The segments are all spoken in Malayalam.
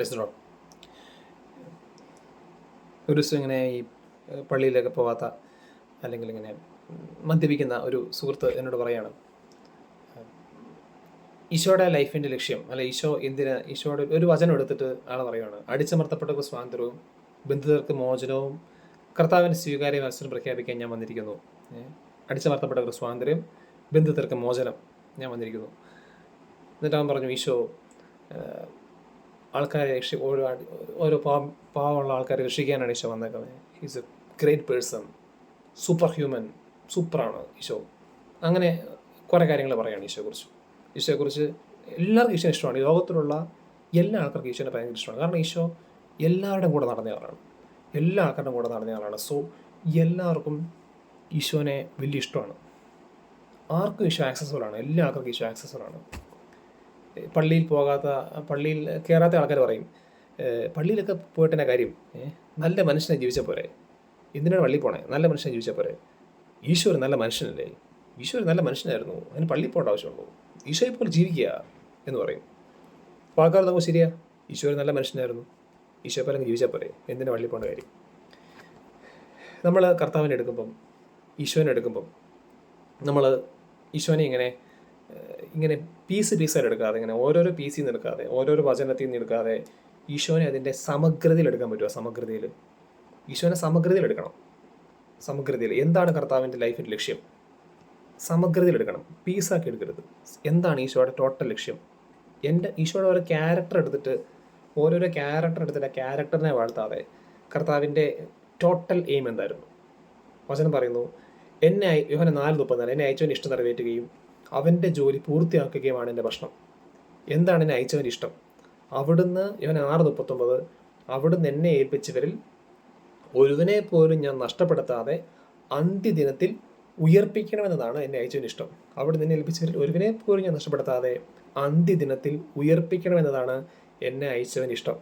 പരിസരം ഒരു ഇങ്ങനെ ഈ പള്ളിയിലൊക്കെ പോവാത്ത അല്ലെങ്കിൽ ഇങ്ങനെ മദ്യപിക്കുന്ന ഒരു സുഹൃത്ത് എന്നോട് പറയാണ് ഈശോയുടെ ലൈഫിന്റെ ലക്ഷ്യം അല്ലെ ഈശോ എന്തിന് ഈശോയുടെ ഒരു വചനം എടുത്തിട്ട് ആൾ പറയുകയാണ് അടിച്ചമർത്തപ്പെട്ടവർക്ക് സ്വാതന്ത്ര്യവും ബന്ധുതർക്ക് മോചനവും കർത്താവിന്റെ സ്വീകാര്യ മത്സരം പ്രഖ്യാപിക്കാൻ ഞാൻ വന്നിരിക്കുന്നു? അടിച്ചമർത്തപ്പെട്ടവർക്ക് സ്വാതന്ത്ര്യം ബന്ധുതർക്ക് മോചനം ഞാൻ വന്നിരിക്കുന്നു. എന്നിട്ട് അവൻ പറഞ്ഞു ഈശോ ആൾക്കാരെ രക്ഷ ഒരുപാട് ഓരോ പാവം പാവമുള്ള ആൾക്കാരെ രക്ഷിക്കാനാണ് ഈശോ വന്നേക്കുന്നത്. Is a great person super human സൂപ്പറാണ് ഈശോ. അങ്ങനെ കുറേ കാര്യങ്ങൾ പറയുകയാണ് ഈശോയെക്കുറിച്ച്. ഈശോയെക്കുറിച്ച് എല്ലാവർക്കും ഈശോ ഇഷ്ടമാണ്. ലോകത്തിലുള്ള എല്ലാ ആൾക്കാർക്കും ഈശോനെ ഭയങ്കര ഇഷ്ടമാണ്. കാരണം ഈശോ എല്ലാവരുടെയും കൂടെ നടന്ന ആളാണ്. എല്ലാ ആൾക്കാരുടെയും കൂടെ നടന്ന ആളാണ്. സോ എല്ലാവർക്കും ഈശോനെ വലിയ ഇഷ്ടമാണ്. ആർക്കും ഈശോ ആക്സസബിൾ ആണ്. എല്ലാ ആൾക്കാർക്കും ഈശോ ഏ, പള്ളിയിൽ പോകാത്ത പള്ളിയിൽ കയറാത്ത ആൾക്കാർ പറയും പള്ളിയിലൊക്കെ പോയിട്ട് കാര്യം? നല്ല മനുഷ്യനെ ജീവിച്ച പോരെ. എന്തിനാണ് പള്ളിയിൽ പോണേ? നല്ല മനുഷ്യനെ ജീവിച്ച പോരെ. ഈശോ ഒരു നല്ല മനുഷ്യനല്ലേ? ഈശോ ഒരു നല്ല മനുഷ്യനായിരുന്നു. അതിന് പള്ളിയിൽ പോകേണ്ട ആവശ്യമുള്ളൂ ഈശോയെ പോലെ ജീവിക്കുക എന്ന് പറയും. അപ്പോൾ ആൾക്കാർ നമുക്ക് ശരിയാ. ഈശോ ഒരു നല്ല മനുഷ്യനായിരുന്നു. ഈശോയെ പോലെ ജീവിച്ചാൽ പോരെ. എന്തിനാണ് പള്ളിയിൽ പോകേണ്ട കാര്യം? നമ്മൾ കർത്താവിനെ എടുക്കുമ്പം ഈശോനെ എടുക്കുമ്പം നമ്മൾ ഈശോനെ ഇങ്ങനെ ഇങ്ങനെ പീസ് പീസായിട്ട് എടുക്കാതെ ഇങ്ങനെ ഓരോരോ പീസിൽ നിന്ന് എടുക്കാതെ ഓരോരോ വചനത്തിൽ നിന്ന് എടുക്കാതെ ഈശോനെ അതിന്റെ സമഗ്രതയിൽ എടുക്കാൻ പറ്റുമോ സമഗ്രതയിൽ. ഈശോനെ സമഗ്രതയിൽ എടുക്കണം. സമഗ്രതയിൽ. എന്താണ് കർത്താവിന്റെ ലൈഫിന്റെ ലക്ഷ്യം? സമഗ്രതയിൽ എടുക്കണം. പീസാക്കി എടുക്കരുത്. എന്താണ് ഈശോയുടെ ടോട്ടൽ ലക്ഷ്യം? എന്റെ ഈശോയുടെ ഓരോ ക്യാരക്ടർ എടുത്തിട്ട് ഓരോരോ ക്യാരക്ടർ എടുത്തിട്ട് ആ ക്യാരക്ടറിനെ വാഴ്ത്താതെ കർത്താവിന്റെ ടോട്ടൽ എയിം എന്തായിരുന്നു? വചനം പറയുന്നു എന്നെ യോഹന നാല് മുപ്പത്തിനാല് എന്നെ അയച്ചവൻ ഇഷ്ടം നിറവേറ്റുകയും അവന്റെ ജോലി പൂർത്തിയാക്കുകയുമാണ് എന്റെ ഭക്ഷണം. എന്താണ് എന്നെ അയച്ചവന്റെ ഇഷ്ടം? അവിടുന്ന് ഇവൻ ആറ് മുപ്പത്തൊമ്പത് അവിടുന്ന് എന്നെ ഏൽപ്പിച്ചവരിൽ ഒരുവനെ പോലും ഞാൻ നഷ്ടപ്പെടുത്താതെ അന്ത്യദിനത്തിൽ ഉയർപ്പിക്കണമെന്നതാണ് എന്നെ അയച്ചവൻ ഇഷ്ടം. അവിടെ നിന്നെ ഏൽപ്പിച്ചവരിൽ ഒരുവനെ പോലും ഞാൻ നഷ്ടപ്പെടുത്താതെ അന്ത്യദിനത്തിൽ ഉയർപ്പിക്കണമെന്നതാണ് എന്നെ അയച്ചവൻ ഇഷ്ടം.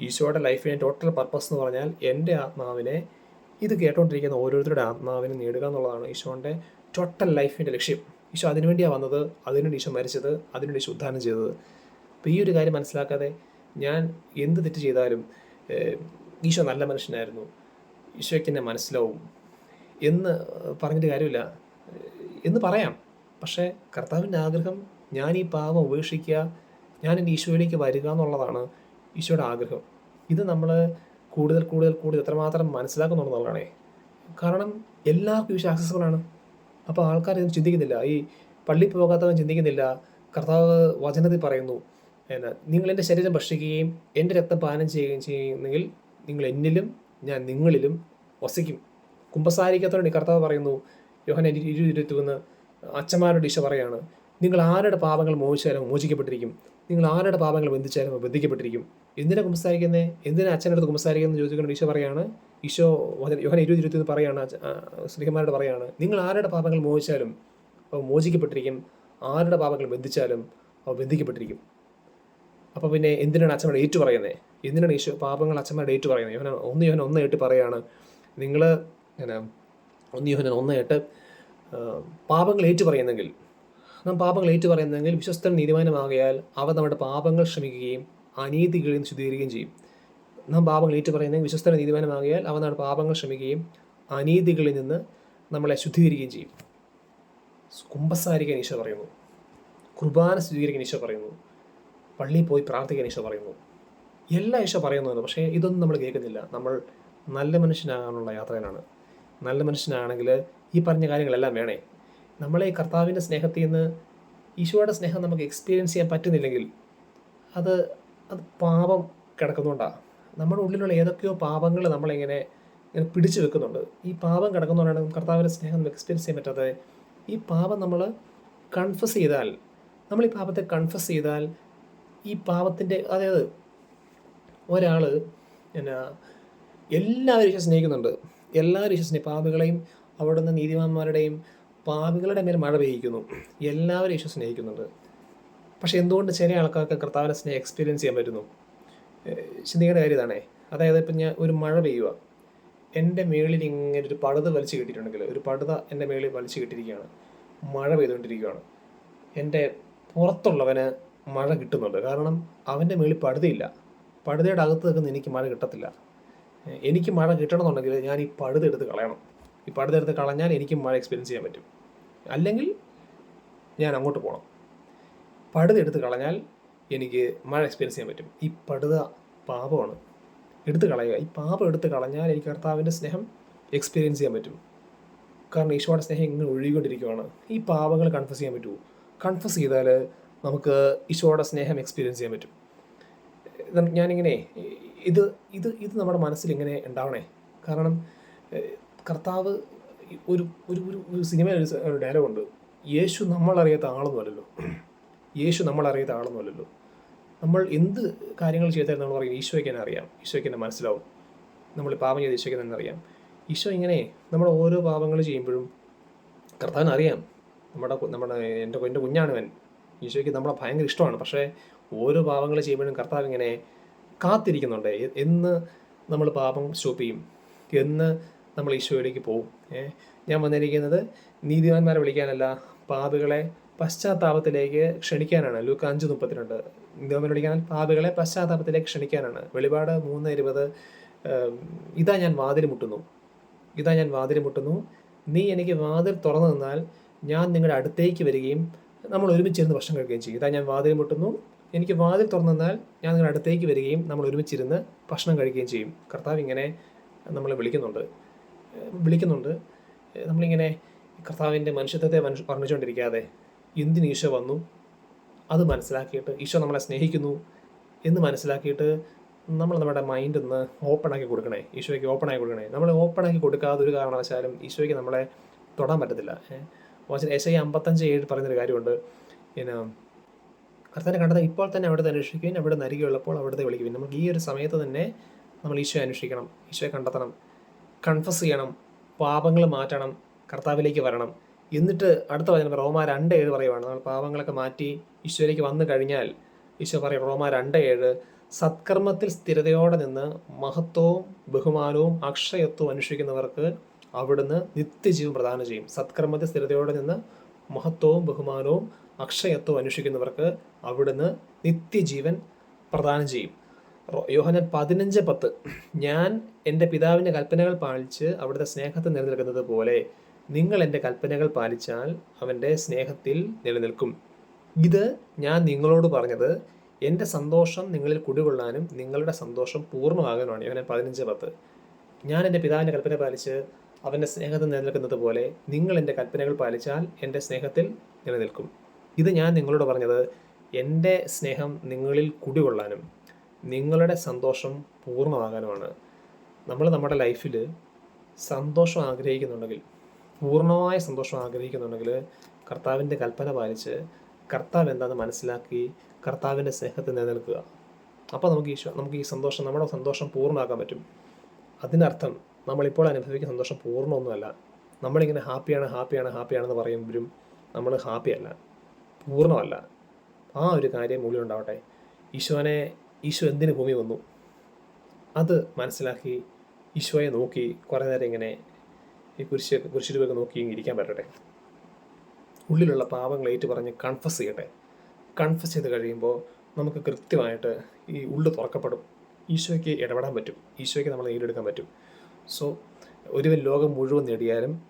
ഈശോയുടെ ലൈഫിന്റെ ടോട്ടൽ പർപ്പസ് എന്ന് പറഞ്ഞാൽ എന്റെ ആത്മാവിനെ ഇത് കേട്ടോണ്ടിരിക്കുന്ന ഓരോരുത്തരുടെ ആത്മാവിനെ നേടുക എന്നുള്ളതാണ് ഈശോന്റെ ടോട്ടൽ ലൈഫിന്റെ ലക്ഷ്യം. ഈശോ അതിനുവേണ്ടിയാണ് വന്നത്. അതിനുവേണ്ടി ഈശോ മരിച്ചത്. അതിനുവേണ്ടി ഈശോ ഉദ്ധാനം ചെയ്തത്. അപ്പോൾ ഈ ഒരു കാര്യം മനസ്സിലാക്കാതെ ഞാൻ എന്ത് തെറ്റ് ചെയ്താലും ഈശോ നല്ല മനുഷ്യനായിരുന്നു. ഈശോയ്ക്ക് എന്നെ മനസ്സിലാവും എന്ന് പറഞ്ഞിട്ട് കാര്യമില്ല. എന്ന് പറയാം. പക്ഷേ കർത്താവിന്റെ ആഗ്രഹം ഞാൻ ഈ പാപം ഉപേക്ഷിക്കുക ഞാൻ എന്റെ ഈശോയിലേക്ക് വരിക എന്നുള്ളതാണ് ഈശോയുടെ ആഗ്രഹം. ഇത് നമ്മൾ കൂടുതൽ കൂടുതൽ കൂടുതൽ എത്രമാത്രം മനസ്സിലാക്കുന്നുള്ളതാണേ. കാരണം എല്ലാവർക്കും ഈശോ ആണ് അപ്പോൾ ആൾക്കാർ ഇത് ചിന്തിക്കുന്നില്ല. ഈ പള്ളി പോകാത്തവൻ ചിന്തിക്കുന്നില്ല. കർത്താവ് വചനത്തിൽ പറയുന്നു. എന്നാ. നിങ്ങൾ എന്റെ ശരീരം ഭക്ഷിക്കുകയും എന്റെ രക്തം പാനം ചെയ്യുകയും ചെയ്യുന്നെങ്കിൽ നിങ്ങൾ എന്നിലും ഞാൻ നിങ്ങളിലും വസിക്കും. കുമ്പസാരിക്കാത്തവരോട് കർത്താവ് പറയുന്നു യോഹന ഇരു ഇരുപത്തിയൊന്ന് അച്ഛന്മാരുടെ ഇഷ പറയാണ് നിങ്ങൾ ആരുടെ പാപങ്ങൾ മോചിച്ചാലും മോചിക്കപ്പെട്ടിരിക്കും? നിങ്ങൾ ആരുടെ പാപങ്ങൾ ബന്ധിച്ചാലും ബന്ധിക്കപ്പെട്ടിരിക്കും? എന്തിനാ കുമ്പസാരിക്കുന്നത് എന്തിനാ അച്ഛനടുത്ത് കുമ്പസാരിക്കുന്നത് ചോദിക്കുന്ന ഈശോ പറയാണ് ഈശോ വചന- യോഹന ഇരുപത് ഇരുപത്തി പറയാണ് സ്ത്രീഹന്മാരോട് പറയാണ് നിങ്ങൾ ആരുടെ പാപങ്ങൾ മോചിച്ചാലും അവ മോചിക്കപ്പെട്ടിരിക്കും. ആരുടെ പാപങ്ങൾ ബന്ധിച്ചാലും അവ ബന്ധിക്കപ്പെട്ടിരിക്കും. അപ്പോൾ പിന്നെ എന്തിനാണ് അച്ഛന്മാരുടെ ഏറ്റു പറയുന്നത് എന്തിനാണ് ഈശോ പാപങ്ങൾ അച്ഛന്മാരുടെ ഏറ്റു പറയുന്നത് യോഹന ഒന്ന് യോഹന ഒന്ന് എട്ട് പറയാണ് നിങ്ങൾ എന്നാ ഒന്ന് യോഹന ഒന്ന് എട്ട് പാപങ്ങൾ ഏറ്റു പറയുന്നെങ്കിൽ നാം പാപങ്ങൾ ഏറ്റു പറയുന്നെങ്കിൽ വിശ്വസ്തൻ നീതിമാനമാകയാൽ അവ നമ്മുടെ പാപങ്ങൾ ശ്രമിക്കുകയും അനീതികളിൽ ശുദ്ധീകരിക്കുകയും ചെയ്യും. നാം പാപങ്ങൾ ഏറ്റു പറയുന്നെങ്കിൽ വിശ്വസ്തൻ നീതിമാനമാകിയാൽ അവ നമ്മുടെ പാപങ്ങൾ ശ്രമിക്കുകയും അനീതികളിൽ നിന്ന് നമ്മളെ ശുദ്ധീകരിക്കുകയും ചെയ്യും. കുംഭസാരിക്കാൻ ഈശോ പറയുന്നു. കുർബാന സ്വീകരിക്കാൻ ഈശോ പറയുന്നു. പള്ളിയിൽ പോയി പ്രാർത്ഥിക്കാൻ ഈശോ പറയുന്നു. എല്ലാ ഈശോ പറയുന്നുണ്ട്. പക്ഷേ ഇതൊന്നും നമ്മൾ കേൾക്കുന്നില്ല. നമ്മൾ നല്ല മനുഷ്യനാകാനുള്ള യാത്രയിലാണ്. നല്ല മനുഷ്യനാണെങ്കിൽ ഈ പറഞ്ഞ കാര്യങ്ങളെല്ലാം വേണേ. നമ്മളെ ഈ കർത്താവിന്റെ സ്നേഹത്തിൽ നിന്ന് ഈശോയുടെ സ്നേഹം നമുക്ക് എക്സ്പീരിയൻസ് ചെയ്യാൻ പറ്റുന്നില്ലെങ്കിൽ അത് അത് പാപം കിടക്കുന്നുകൊണ്ടാണ് നമ്മുടെ ഉള്ളിലുള്ള ഏതൊക്കെയോ പാപങ്ങൾ നമ്മളിങ്ങനെ ഇങ്ങനെ പിടിച്ചു വെക്കുന്നുണ്ട്. ഈ പാപം കിടക്കുന്നതുകൊണ്ടാണ് കർത്താവിന്റെ സ്നേഹം നമുക്ക് എക്സ്പീരിയൻസ് ചെയ്യാൻ പറ്റാതെ ഈ പാപം നമ്മൾ കൺഫസ് ചെയ്താൽ നമ്മൾ ഈ പാപത്തെ കൺഫസ് ചെയ്താൽ ഈ പാപത്തിന്റെ അതായത് ഒരാൾ എന്നാ എല്ലാവരും സ്നേഹിക്കുന്നുണ്ട്. എല്ലാവരും സ്നേഹി പാപികളെയും അവിടുന്ന് നീതിമാന്മാരുടെയും പാപികളുടെ മേൽ മഴ പെയ്യിക്കുന്നു. എല്ലാവരും ഈശോ സ്നേഹിക്കുന്നുണ്ട്. പക്ഷെ എന്തുകൊണ്ട് ചില ആൾക്കാർക്ക് കർത്താവിനെ സ്നേഹം എക്സ്പീരിയൻസ് ചെയ്യാൻ പറ്റുന്നു? ചിന്തിക്കേണ്ട കാര്യം ഇതാണേ. അതായത് ഇപ്പം ഞാൻ ഒരു മഴ പെയ്യുക. എന്റെ മേളിൽ ഇങ്ങനെ ഒരു പടുത വലിച്ചു കിട്ടിയിട്ടുണ്ടെങ്കിൽ ഒരു പടുത എന്റെ മേളിൽ വലിച്ചു കിട്ടിയിരിക്കുകയാണ്. മഴ പെയ്തുകൊണ്ടിരിക്കുകയാണ്. എന്റെ പുറത്തുള്ളവന് മഴ കിട്ടുന്നുണ്ട്. കാരണം അവന്റെ മേളിൽ പടുതയില്ല. പടുതയുടെ അകത്ത് നിൽക്കുന്ന എനിക്ക് മഴ കിട്ടത്തില്ല. എനിക്ക് മഴ കിട്ടണമെന്നുണ്ടെങ്കിൽ ഞാൻ ഈ പടുത എടുത്ത് കളയണം. ഈ പടുത എടുത്ത് കളഞ്ഞാൽ എനിക്ക് മഴ എക്സ്പീരിയൻസ് ചെയ്യാൻ പറ്റും. അല്ലെങ്കിൽ ഞാൻ അങ്ങോട്ട് പോകണം. പടുത എടുത്ത് കളഞ്ഞാൽ എനിക്ക് മഴ എക്സ്പീരിയൻസ് ചെയ്യാൻ പറ്റും. ഈ പടുത പാപമാണ്. എടുത്തു കളയുക. ഈ പാപം എടുത്തു കളഞ്ഞാൽ എനിക്ക് കർത്താവിന്റെ സ്നേഹം എക്സ്പീരിയൻസ് ചെയ്യാൻ പറ്റും. കാരണം ഈശോയുടെ സ്നേഹം ഇങ്ങനെ ഒഴുകിക്കൊണ്ടിരിക്കുകയാണ് ഈ പാപങ്ങൾ കൺഫസ് ചെയ്യാൻ പറ്റുമോ? കൺഫസ് ചെയ്താൽ നമുക്ക് ഈശോയുടെ സ്നേഹം എക്സ്പീരിയൻസ് ചെയ്യാൻ പറ്റും. ഞാനിങ്ങനെ ഇത് ഇത് ഇത് നമ്മുടെ മനസ്സിൽ ഇങ്ങനെ ഉണ്ടാവണേ. കാരണം കർത്താവ് ഒരു ഒരു ഒരു സിനിമയിൽ ഒരു ഡയലോഗുണ്ട് യേശു നമ്മളറിയാത്ത ആളൊന്നുമല്ലല്ലോ യേശു നമ്മളറിയാത്ത ആളൊന്നുമല്ലല്ലോ നമ്മൾ എന്ത് കാര്യങ്ങൾ ചെയ്താലും നമ്മൾ പറയും ഈശോയ്ക്ക് തന്നെ അറിയാം ഈശോയ്ക്ക് തന്നെ മനസ്സിലാവും. നമ്മൾ പാപം ചെയ്ത് ഈശോയ്ക്ക് തന്നെ അറിയാം. ഈശോ ഇങ്ങനെ നമ്മൾ ഓരോ പാപങ്ങൾ ചെയ്യുമ്പോഴും കർത്താവിന് അറിയാം. നമ്മുടെ നമ്മുടെ എന്റെ എന്റെ കുഞ്ഞാണ് അവൻ ഈശോയ്ക്ക് നമ്മളെ ഭയങ്കര ഇഷ്ടമാണ്. പക്ഷേ ഓരോ പാപങ്ങൾ ചെയ്യുമ്പോഴും കർത്താവ് ഇങ്ങനെ കാത്തിരിക്കുന്നുണ്ട്. എന്ന് നമ്മൾ പാപം സ്റ്റോപ്പ് ചെയ്യും. എന്ന് നമ്മൾ ഈശോയിലേക്ക് പോകും ഞാൻ വന്നിരിക്കുന്നത് നീതിമാന്മാരെ വിളിക്കാനല്ല. പാപികളെ പശ്ചാത്താപത്തിലേക്ക് ക്ഷണിക്കാനാണ്. ലൂക്ക് അഞ്ച് മുപ്പത്തിരണ്ട്. ദൈവമനോടിക്കാൻ പാപികളെ പശ്ചാത്താപത്തിലേക്ക് ക്ഷണിക്കാനാണ്. വെളിപാട് മൂന്ന് ഇരുപത് ഇതാ ഞാൻ വാതിൽ മുട്ടുന്നു. ഇതാ ഞാൻ വാതിൽ മുട്ടുന്നു. നീ എനിക്ക് വാതിൽ തുറന്നു തന്നാൽ ഞാൻ നിങ്ങളുടെ അടുത്തേക്ക് വരികയും നമ്മൾ ഒരുമിച്ചിരുന്ന് ഭക്ഷണം കഴിക്കുകയും ചെയ്യും. ഇതാ ഞാൻ വാതിൽ മുട്ടുന്നു. എനിക്ക് വാതിൽ തുറന്നു തന്നാൽ ഞാൻ നിങ്ങളുടെ അടുത്തേക്ക് വരികയും നമ്മൾ ഒരുമിച്ചിരുന്ന് ഭക്ഷണം കഴിക്കുകയും ചെയ്യും. കർത്താവ് ഇങ്ങനെ നമ്മളെ വിളിക്കുന്നുണ്ട്. വിളിക്കുന്നുണ്ട്. നമ്മളിങ്ങനെ കർത്താവിന്റെ മനുഷ്യത്വത്തെ മനുഷ്യ വർണിച്ചുകൊണ്ടിരിക്കാതെ എന്തിന് ഈശോ വന്നു? അത് മനസ്സിലാക്കിയിട്ട് ഈശോ നമ്മളെ സ്നേഹിക്കുന്നു എന്ന് മനസ്സിലാക്കിയിട്ട് നമ്മൾ നമ്മുടെ മൈൻഡ് ഒന്ന് ഓപ്പൺ ആക്കി കൊടുക്കണേ. ഈശോയ്ക്ക് ഓപ്പൺ ആക്കി കൊടുക്കണേ. നമ്മൾ ഓപ്പൺ ആക്കി കൊടുക്കാതെ ഒരു കാരണവശാലും ഈശോയ്ക്ക് നമ്മളെ തൊടാൻ പറ്റത്തില്ല. ഏഹ് എസ് ഐ അമ്പത്തഞ്ച് ഏഴ് പറയുന്നൊരു കാര്യമുണ്ട്. പിന്നെ കർത്താനെ കണ്ടത് ഇപ്പോൾ തന്നെ അവിടുത്തെ അന്വേഷിക്കുകയും അവിടെ നരികയുള്ളപ്പോൾ അവിടുത്തെ വിളിക്കുകയും. നമുക്ക് ഈ ഒരു സമയത്ത് തന്നെ നമ്മൾ ഈശോയെ അന്വേഷിക്കണം. ഈശോയെ കണ്ടെത്തണം. കൺഫസ് ചെയ്യണം. പാപങ്ങൾ മാറ്റണം. കർത്താവിലേക്ക് വരണം. എന്നിട്ട് അടുത്ത വചനം റോമ രണ്ട് ഏഴ് പറയുവാണ്. നമ്മൾ പാപങ്ങളൊക്കെ മാറ്റി ഈശോയിലേക്ക് വന്നു കഴിഞ്ഞാൽ ഈശോ പറയും റോമ രണ്ട് ഏഴ്. സത്കർമ്മത്തിൽ സ്ഥിരതയോടെ നിന്ന് മഹത്വവും ബഹുമാനവും അക്ഷയത്വവും അനുഷ്ഠിക്കുന്നവർക്ക് അവിടുന്ന് നിത്യജീവൻ പ്രദാനം ചെയ്യും. സത്കർമ്മത്തിൽ സ്ഥിരതയോടെ നിന്ന് മഹത്വവും ബഹുമാനവും അക്ഷയത്വവും അന്വേഷിക്കുന്നവർക്ക് അവിടുന്ന് നിത്യജീവൻ പ്രദാനം ചെയ്യും. യോഹനൻ പതിനഞ്ച് പത്ത്. ഞാൻ എന്റെ പിതാവിന്റെ കൽപ്പനകൾ പാലിച്ച് അവിടുത്തെ സ്നേഹത്തെ നിലനിൽക്കുന്നത് പോലെ നിങ്ങൾ എന്റെ കൽപ്പനകൾ പാലിച്ചാൽ അവന്റെ സ്നേഹത്തിൽ നിലനിൽക്കും. ഇത് ഞാൻ നിങ്ങളോട് പറഞ്ഞത് എന്റെ സന്തോഷം നിങ്ങളിൽ കുടികൊള്ളാനും നിങ്ങളുടെ സന്തോഷം പൂർണമാകാനുമാണ്. ഇവനെ പതിനഞ്ച് പത്ത്. ഞാൻ എന്റെ പിതാവിന്റെ കൽപ്പന പാലിച്ച് അവന്റെ സ്നേഹത്തിൽ നിലനിൽക്കുന്നത് പോലെ നിങ്ങൾ എന്റെ കൽപ്പനകൾ പാലിച്ചാൽ എന്റെ സ്നേഹത്തിൽ നിലനിൽക്കും. ഇത് ഞാൻ നിങ്ങളോട് പറഞ്ഞത് എന്റെ സ്നേഹം നിങ്ങളിൽ കുടികൊള്ളാനും നിങ്ങളുടെ സന്തോഷം പൂർണമാകാനുമാണ്. നമ്മൾ നമ്മുടെ ലൈഫിൽ സന്തോഷം ആഗ്രഹിക്കുന്നുണ്ടെങ്കിൽ പൂർണമായ സന്തോഷം ആഗ്രഹിക്കുന്നുണ്ടെങ്കിൽ കർത്താവിന്റെ കൽപ്പന പാലിച്ച് കർത്താവ് എന്താണെന്ന് മനസ്സിലാക്കി കർത്താവിന്റെ സ്നേഹത്തിൽ നിലനിൽക്കുക. അപ്പോൾ നമുക്ക് ഈശ്വ നമുക്ക് ഈ സന്തോഷം നമ്മുടെ സന്തോഷം പൂർണമാക്കാൻ പറ്റും. അതിനർത്ഥം നമ്മളിപ്പോൾ അനുഭവിക്കുന്ന സന്തോഷം പൂർണമൊന്നുമല്ല. നമ്മളിങ്ങനെ ഹാപ്പിയാണ് ഹാപ്പിയാണ് ഹാപ്പിയാണെന്ന് പറയുമ്പോഴും നമ്മൾ ഹാപ്പിയല്ല. പൂർണമല്ല. ആ ഒരു കാര്യം ഉള്ളിലുണ്ടാവട്ടെ ഈശോനെ ഈശോ എന്തിന് ഭൂമി വന്നു അത് മനസ്സിലാക്കി ഈശോയെ നോക്കി കുറേ നേരം ഇങ്ങനെ ഈ കുരിശ് കുരിശിരുവൊക്കെ നോക്കി ഇരിക്കാൻ പറ്റട്ടെ. ഉള്ളിലുള്ള പാപങ്ങൾ ഏറ്റു പറഞ്ഞ് കൺഫസ് ചെയ്യട്ടെ. കൺഫസ് ചെയ്ത് കഴിയുമ്പോൾ നമുക്ക് കൃത്യമായിട്ട് ഈ ഉള്ളു തുറക്കപ്പെടും. ഈശോയ്ക്ക് ഇടപെടാൻ പറ്റും. ഈശോയ്ക്ക് നമ്മൾ നേടിയെടുക്കാൻ പറ്റും. സോ ഒരുവൻ ലോകം മുഴുവൻ നേടിയാലും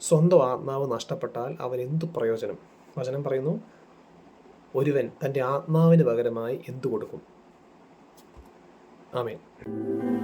സ്വന്തം ആത്മാവ് നഷ്ടപ്പെട്ടാൽ അവൻ എന്തു പ്രയോജനം? വചനം പറയുന്നു ഒരുവൻ തന്റെ ആത്മാവിന് പകരമായി എന്തു കൊടുക്കും? ആമേൻ.